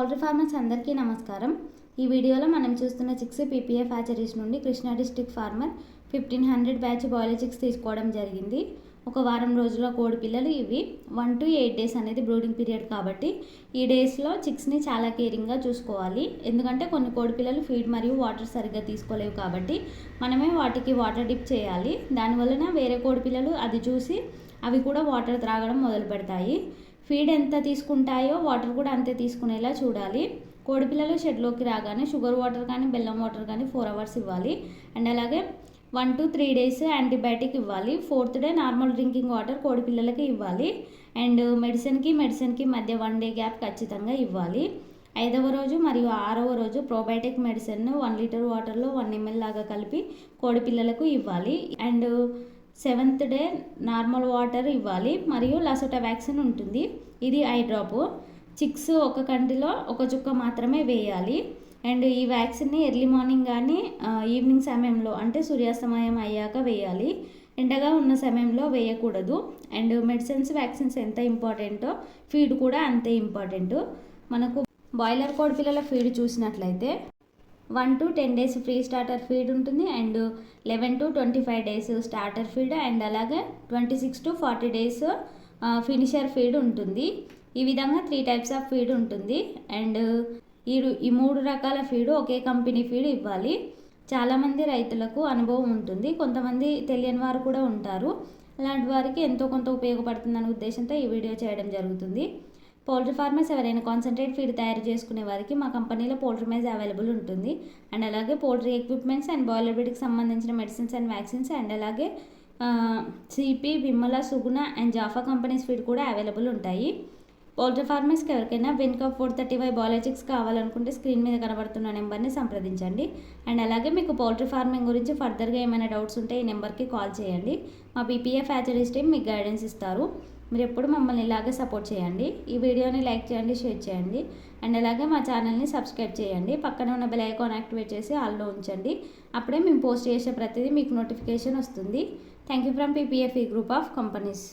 Poultry farmers అందరికీ నమస్కారం. ఈ వీడియోలో మనం చూస్తున్న చిక్స్ పీపీఎఫ్ హ్యాచరీస్ నుండి Krishna district farmer fifteen hundred batch broiler chicks తీసుకోవడం జరిగింది. ఒక వారం రోజుల కోడి పిల్లలు ఇవి. వన్ టు ఎయిట్ డేస్ అనేది బ్రూడింగ్ పీరియడ్ కాబట్టి ఈ డేస్లో చిక్స్ని చాలా కేరింగ్గా చూసుకోవాలి. ఎందుకంటే కొన్ని కోడి పిల్లలు ఫీడ్ మరియు వాటర్ సరిగ్గా తీసుకోలేవు కాబట్టి మనమే వాటికి వాటర్ డిప్ చేయాలి. దానివలన వేరే కోడి పిల్లలు అది చూసి అవి కూడా వాటర్ త్రాగడం మొదలు పెడతాయి ఫీడ్ ఎంత తీసుకుంటాయో వాటర్ కూడా అంతే తీసుకునేలా చూడాలి. కోడిపిల్లలు షెడ్లోకి రాగానే షుగర్ వాటర్ కానీ బెల్లం వాటర్ కానీ ఫోర్ అవర్స్ ఇవ్వాలి. అండ్ అలాగే one to three days antibiotic ఇవ్వాలి. Fourth day normal drinking water కోడి పిల్లలకి ఇవ్వాలి. అండ్ మెడిసిన్కి మెడిసిన్కి మధ్య వన్ డే గ్యాప్ ఖచ్చితంగా ఇవ్వాలి. ఐదవ రోజు మరియు ఆరవ రోజు ప్రోబయోటిక్ మెడిసిన్ వన్ లీటర్ వాటర్లో వన్ ఎంఎల్ లాగా కలిపి కోడి పిల్లలకు ఇవ్వాలి. And seventh day normal water ఇవ్వాలి. మరియు లసోటా వ్యాక్సిన్ ఉంటుంది. ఇది ఐ డ్రాప్. చిక్స్ ఒక కంటిలో ఒక చుక్క మాత్రమే వేయాలి. అండ్ ఈ వ్యాక్సిన్ని ఎర్లీ మార్నింగ్ కానీ ఈవినింగ్ సమయంలో అంటే సూర్యాస్తమయం అయ్యాక వేయాలి. ఎండగా ఉన్న సమయంలో వేయకూడదు. అండ్ మెడిసిన్స్ వ్యాక్సిన్స్ ఎంత ఇంపార్టెంటో ఫీడ్ కూడా అంతే ఇంపార్టెంట్. మనకు బాయిలర్ కోడి పిల్లల ఫీడ్ చూసినట్లయితే one to ten days pre starter feed ఉంటుంది and eleven to twenty five days starter feed and అలాగే twenty six to forty days finisher feed ఉంటుంది. ఈ విధంగా త్రీ టైప్స్ ఆఫ్ ఫీడ్ ఉంటుంది. అండ్ ఈ ఈ మూడు రకాల ఫీడ్ ఒకే కంపెనీ ఫీడ్ ఇవ్వాలి. చాలామంది రైతులకు అనుభవం ఉంటుంది. కొంతమంది తెలియని వారు కూడా ఉంటారు. అలాంటి వారికి ఎంతో కొంత ఉపయోగపడుతుందనే ఉద్దేశంతో ఈ వీడియో చేయడం జరుగుతుంది. పౌల్ట్రీ ఫార్మర్స్ ఎవరైనా కాన్సన్ట్రేట్ ఫీడ్ తయారు చేసుకునే వారికి మా కంపెనీలో పౌల్ట్రీ మైజ్ అవైలబుల్ ఉంటుంది. అండ్ అలాగే పౌల్ట్రీ ఎక్విప్మెంట్స్ అండ్ బాయిలర్ బ్రీడ్కి సంబంధించిన మెడిసిన్స్ అండ్ వ్యాక్సిన్స్ అండ్ అలాగే CP Vimala Suguna and Japfa companies feed కూడా అవైలబుల్ ఉంటాయి. పౌల్ట్రీ ఫార్మర్స్కి ఎవరికైనా వెనుక ఫోర్ థర్టీ ఫైవ్ బయాలజిక్స్ కావాలనుకుంటే స్క్రీన్ మీద కనబడుతున్న నెంబర్ని సంప్రదించండి. అండ్ అలాగే మీకు పౌల్ట్రీ ఫార్మింగ్ గురించి ఫర్దర్గా ఏమైనా డౌట్స్ ఉంటే ఈ నెంబర్కి కాల్ చేయండి. మా పీపీఎఫ్ యాచరీస్ టీమ్ మీకు గైడెన్స్ ఇస్తారు. మీరు ఎప్పుడు మమ్మల్ని ఇలాగే సపోర్ట్ చేయండి. ఈ వీడియోని లైక్ చేయండి షేర్ చేయండి. అండ్ అలాగే మా ఛానల్ని సబ్స్క్రైబ్ చేయండి. పక్కన ఉన్న బెల్ ఐకాన్ యాక్టివేట్ చేసి ఆల్లో ఉంచండి. అప్పుడే మేము పోస్ట్ చేసే ప్రతిదీ మీకు నోటిఫికేషన్ వస్తుంది. థ్యాంక్ యూ ఫ్రమ్ పీపీఎఫ్ ఈ గ్రూప్ ఆఫ్ కంపెనీస్